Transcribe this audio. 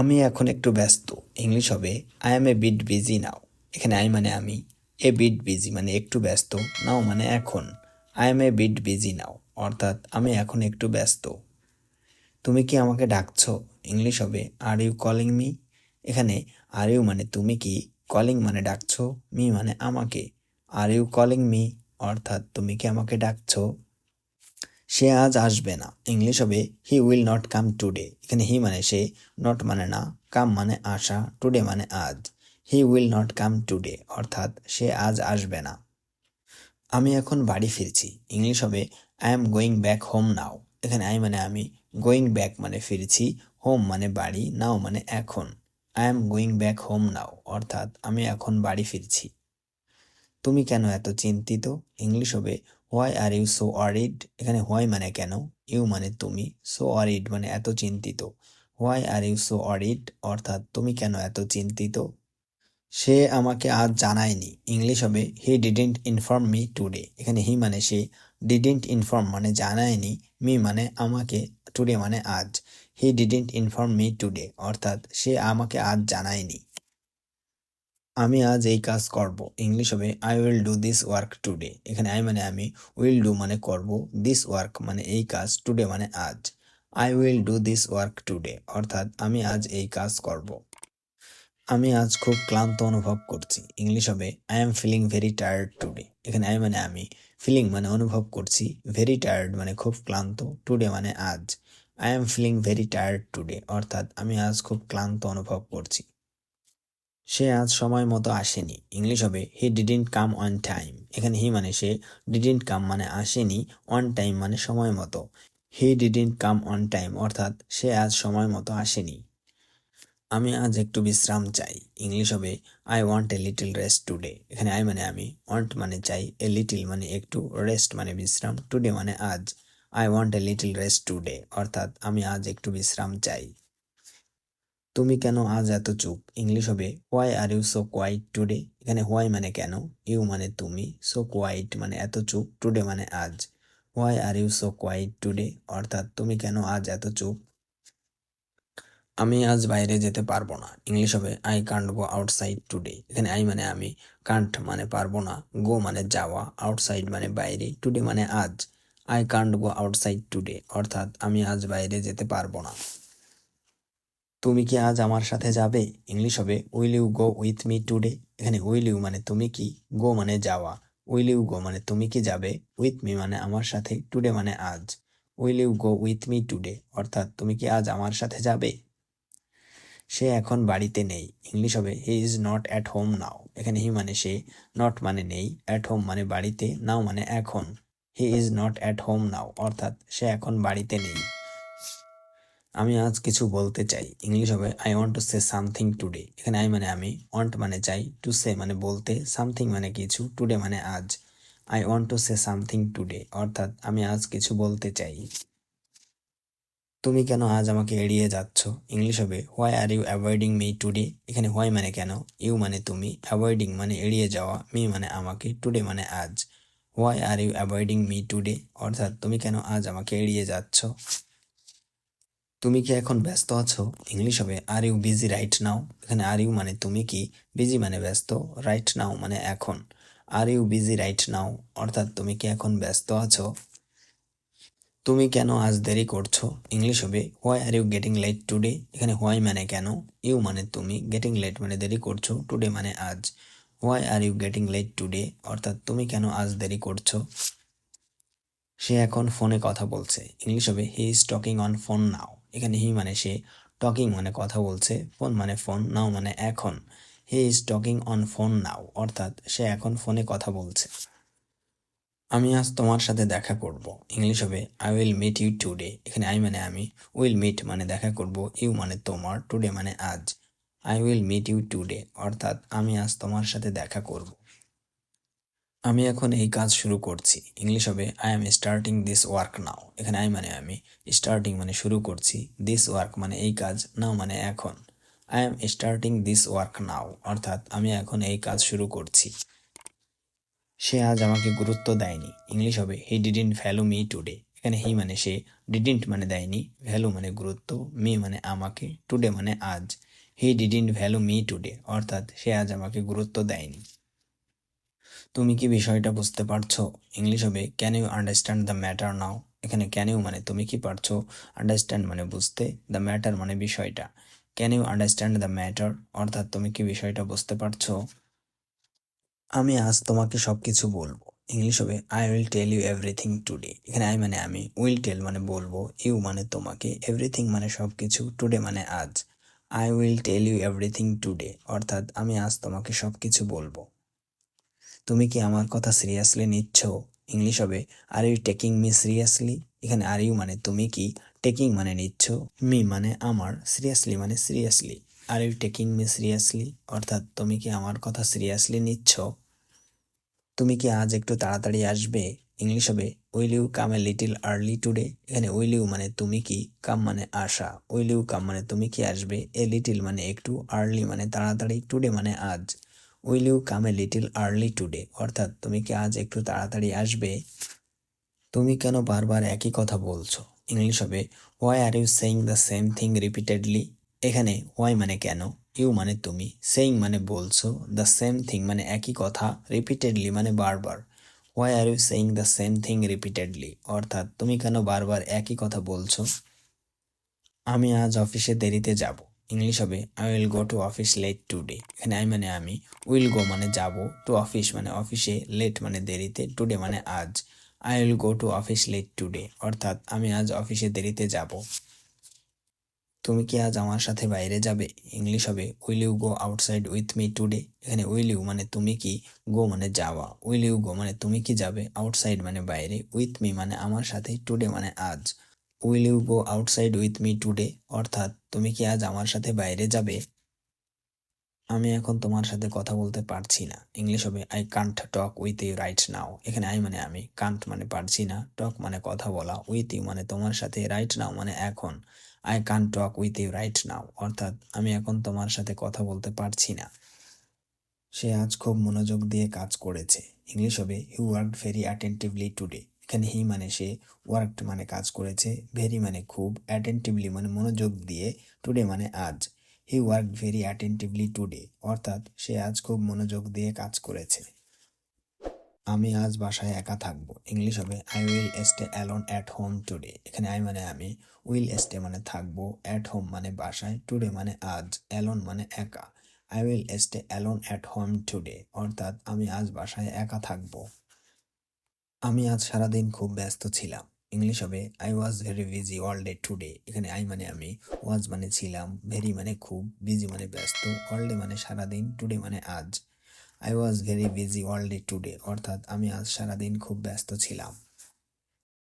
আমি এখন একটু ব্যস্ত। ইংলিশ হবে। I am a bit busy now এখানে আই মানে আমি। এ বিট বিজি মানে একটু ব্যস্ত। নাও মানে এখন। I am a bit busy now অর্থাৎ আমি এখন একটু ব্যস্ত। তুমি কি আমাকে ডাকছো? ইংলিশ হবে। আর ইউ কলিং মি এখানে আর ইউ মানে তুমি কি? কলিং মানে ডাকছো। মি মানে আমাকে। আর ইউ কলিং মি অর্থাৎ তুমি কি আমাকে ডাকছো? সে আজ আসবে না। ইংলিশ হবে he will not come today এখানে হি মানে সে নট মানে না কাম মানে আসা টুডে মানে আজ। He will not come today অর্থাৎ সে আজ আসবে না। আমি এখন বাড়ি ফিরছি। ইংলিশ হবে I am going back home now এখানে আই মানে আমি গোয়িং ব্যাক মানে ফিরছি হোম মানে বাড়ি নাও মানে এখন। I am going back home now অর্থাৎ আমি এখন বাড়ি ফিরছি। তুমি কেন এত চিন্তিত? ইংলিশ হবে why are you so worried এখানে হোয়াই মানে কেন? ইউ মানে তুমি। সো অরিড মানে এত চিন্তিত। Why are you so worried অর্থাৎ তুমি কেন এত চিন্তিত? সে আমাকে আজ জানায়নি। ইংলিশ হবে he didn't inform me today এখানে হি মানে সে ডিডেন্ট ইনফর্ম মানে জানায়নি। মি মানে আমাকে টুডে মানে আজ। He didn't inform me today অর্থাৎ সে আমাকে আজ জানায়নি। আমি আজ এই কাজ করব। ইংলিশ হবে I will do this work today এখানে আই মানে আমি উইল ডু মানে করব। দিস ওয়ার্ক মানে এই কাজ টুডে মানে আজ। I will do this work today অর্থাৎ আমি আজ এই কাজ করব। আমি আজ খুব ক্লান্ত অনুভব করছি। ইংলিশ হবে I am feeling very tired today এখানে আই মানে আমি ফিলিং মানে অনুভব করছি। ভেরি টায়ার্ড মানে খুব ক্লান্ত। টুডে মানে আজ। I am feeling very tired today অর্থাৎ আমি আজ খুব ক্লান্ত অনুভব করছি। সে আজ সময় মতো আসেনি। ইংলিশ হবে he didn't come on time এখানে হি মানে সে ডিডেন্ট কাম মানে আসেনি অন টাইম মানে সময় মতো। He didn't come on time অর্থাৎ সে আজ সময় মতো আসেনি। আমি আজ একটু বিশ্রাম চাই। ইংলিশ হবে I want a little rest today এখানে আই মানে আমি ওয়ান্ট মানে চাই এ লিটিল মানে একটু রেস্ট মানে বিশ্রাম। টুডে মানে আজ I want a little rest today অর্থাৎ আমি আজ একটু বিশ্রাম চাই। তুমি কেন আজ এত চুপ? ইংলিশ হবে why are you so quiet today এখানে হোয়াই মানে কেন? ইউ মানে তুমি সো কোয়াইট মানে এত চুপ টুডে মানে আজ why are you so quiet today অর্থাৎ, তুমি কেন আজ এত চুপ? আমি আজ বাইরে যেতে পারব না। ইংলিশ হবে I can't go outside today এখানে আই মানে আমি কান্ট মানে পারব না। গো মানে যাওয়া আউটসাইড মানে বাইরে টুডে মানে আজ I can't go outside today অর্থাৎ, আমি আজ বাইরে যেতে পারব না। তুমি কি আজ আমার সাথে যাবে? ইংলিশ হবে will you go with me today এখানে উইল ইউ মানে তুমি কি? গো মানে যাওয়া। উইল ইউ গো মানে তুমি কি যাবে? উইথ মি মানে আমার সাথে টুডে মানে আজ। Will you go with me today অর্থাৎ তুমি কি আজ আমার সাথে যাবে? সে এখন বাড়িতে নেই। ইংলিশ হবে he is not at home now এখানে হি মানে সে নট মানে নেই। অ্যাট হোম মানে বাড়িতে নাও মানে এখন। He is not at home now অর্থাৎ সে এখন বাড়িতে নেই। আমি আজ কিছু বলতে চাই। ইংলিশ হবে I want to say something today এখানে আই মানে আমি ওয়ান্ট মানে চাই টু সে মানে বলতে সামথিং মানে কিছু টুডে মানে আজ। I want to say something today অর্থাৎ আমি আজ কিছু বলতে চাই। তুমি কেন আজ আমাকে এড়িয়ে যাচ্ছ? ইংলিশ হবে why are you avoiding me today এখানে হোয়াই মানে কেন? ইউ মানে তুমি অ্যাভয়েডিং মানে এড়িয়ে যাওয়া মি মানে আমাকে টুডে মানে আজ। Why are you avoiding me today অর্থাৎ তুমি কেন আজ আমাকে এড়িয়ে যাচ্ছ? তুমি কি এখন ব্যস্ত আছো? ইংলিশ হবে are you busy right now এখানে আর ইউ মানে তুমি কি বিজি মানে ব্যস্ত রাইট নাও মানে এখন। Are you busy right now অর্থাৎ তুমি কি এখন ব্যস্ত আছো? তুমি কেন আজ দেরি করছ? ইংলিশ হবে why are you getting late today এখানে হোয়াই মানে কেন? ইউ মানে তুমি গেটিং লেট মানে দেরি করছ টুডে মানে আজ। Why are you getting late today অর্থাৎ তুমি কেন আজ দেরি করছ? সে এখন ফোনে কথা বলছে। ইংলিশ হবে he is talking on phone now এখানে হি মানে সে টকিং মানে কথা বলছে ফোন মানে ফোন নাও মানে এখন। He is talking on phone now অর্থাৎ সে এখন ফোনে কথা বলছে। আমি আজ তোমার সাথে দেখা করব। ইংলিশ হবে I will meet you today এখানে আই মানে আমি উইল মিট মানে দেখা করব ইউ মানে তোমার টুডে মানে আজ। I will meet you today অর্থাৎ আমি আজ তোমার সাথে দেখা করব। আমি এখন এই কাজ শুরু করছি। ইংলিশ হবে I am starting this work now এখানে আই মানে আমি স্টার্টিং মানে শুরু করছি। দিস ওয়ার্ক মানে এই কাজ নাও মানে এখন। I am starting this work now অর্থাৎ আমি এখন এই কাজ শুরু করছি। সে আজ আমাকে গুরুত্ব দেয়নি। ইংলিশ হবে he didn't value me today এখানে হি মানে সে ডিডিন্ট মানে দেয়নি। ভ্যালু মানে গুরুত্ব মি মানে আমাকে টুডে মানে আজ। He didn't value me today অর্থাৎ সে আজ আমাকে গুরুত্ব দেয়নি। তুমি কি বিষয়টা বুঝতে পারছ? ইংলিশ হবে can you understand the matter now এখানে ক্যান ইউ মানে তুমি কি পারছ? আন্ডারস্ট্যান্ড মানে বুঝতে দ্য ম্যাটার মানে বিষয়টা। Can you understand the matter অর্থাৎ তুমি কি বিষয়টা বুঝতে পারছ? আমি আজ তোমাকে সব কিছু বলব। ইংলিশ হবে I will tell you everything today এখানে আই মানে আমি উইল টেল মানে বলব ইউ মানে তোমাকে এভরিথিং মানে সব কিছু টুডে মানে আজ। I will tell you everything today অর্থাৎ আমি আজ তোমাকে সব কিছু বলব। তুমি কি আমার কথা সিরিয়াসলি নিচ্ছ? ইংলিশ হবে are you taking me seriously এখানে আর ইউ মানে তুমি কি টেকিং মানে নিচ্ছ? মি মানে আমার সিরিয়াসলি মানে seriously are you taking me seriously অর্থাৎ তুমি কি আমার কথা সিরিয়াসলি নিচ্ছ? তুমি কি আজ একটু তাড়াতাড়ি আসবে? ইংলিশ হবে will you come a little early today এখানে উইল ইউ মানে তুমি কি কাম মানে আসা। উইল ইউ কাম মানে তুমি কি আসবে? এ লিটিল মানে একটু আর্লি মানে তাড়াতাড়ি টুডে মানে আজ। Will you come a little early today অর্থাৎ তুমি কি আজ একটু তাড়াতাড়ি আসবে? তুমি কেন বারবার একই কথা বলছো? ইংলিশ হবে why are you saying the same thing repeatedly এখানে হোয়াই মানে কেন? ইউ মানে তুমি। সেইং মানে বলছো। দ্য সেম থিং মানে একই কথা। রিপিটেডলি মানে বারবার। Why are you saying the same thing repeatedly অর্থাৎ, তুমি কেন বারবার একই কথা বলছো? আমি আজ অফিসে দেরিতে যাব। ইংলিশ হবে I will go to office late today এখানে আই মানে আমি উইল গো মানে যাব টু অফিস মানে অফিসে লেট মানে দেরিতে টুডে মানে আজ। I will go to office late today অর্থাৎ আমি আজ অফিসে দেরিতে যাব। তুমি কি আজ আমার সাথে বাইরে যাবে? ইংলিশ হবে will you go outside with me today এখানে উইল ইউ মানে তুমি কি গো মানে যাওয়া। উইল ইউ গো মানে তুমি কি যাবে? আউটসাইড মানে বাইরে উইথ মি মানে আমার সাথে টুডে মানে আজ। Will you go outside with me today অর্থাৎ, তুমি কি আজ আমার সাথে বাইরে যাবে? আমি এখন তোমার সাথে কথা বলতে পারছি না। ইংলিশ হবে I can't talk with you right now এখানে আই মানে আমি কান্ট মানে পারছি না। টক মানে কথা বলা। উইথ ইউ মানে তোমার সাথে রাইট নাও মানে এখন। I can talk with you right now অর্থাৎ, আমি এখন তোমার সাথে কথা বলতে পারছি না। সে আজ খুব মনোযোগ দিয়ে কাজ করেছে। ইংলিশ হবে he work very attentively today এখানে হি মানে সে ওয়ার্কড মানে কাজ করেছে ভেরি মানে খুব অ্যাটেন্টিভলি মানে মনোযোগ দিয়ে টুডে মানে আজ। He work very attentively today অর্থাৎ সে আজ খুব মনোযোগ দিয়ে কাজ করেছে। আমি আজ বাসায় একা থাকব। ইংলিশ হবে I will stay alone at home today এখানে আই মানে আমি উইল স্টে মানে থাকব অ্যাট হোম মানে বাসায় টুডে মানে আজ অ্যালোন মানে একা। I will stay alone at home today অর্থাৎ আমি আজ বাসায় একা থাকব। আমি আজ সারাদিন খুব ব্যস্ত ছিলাম। ইংলিশ হবে I was very busy all day today এখানে আই মানে আমি ওয়াজ মানে ছিলাম ভেরি মানে খুব বিজি মানে ব্যস্ত অল ডে মানে সারাদিন টুডে মানে আজ। I was very busy all day today অর্থাৎ আমি আজ সারাদিন খুব ব্যস্ত ছিলাম।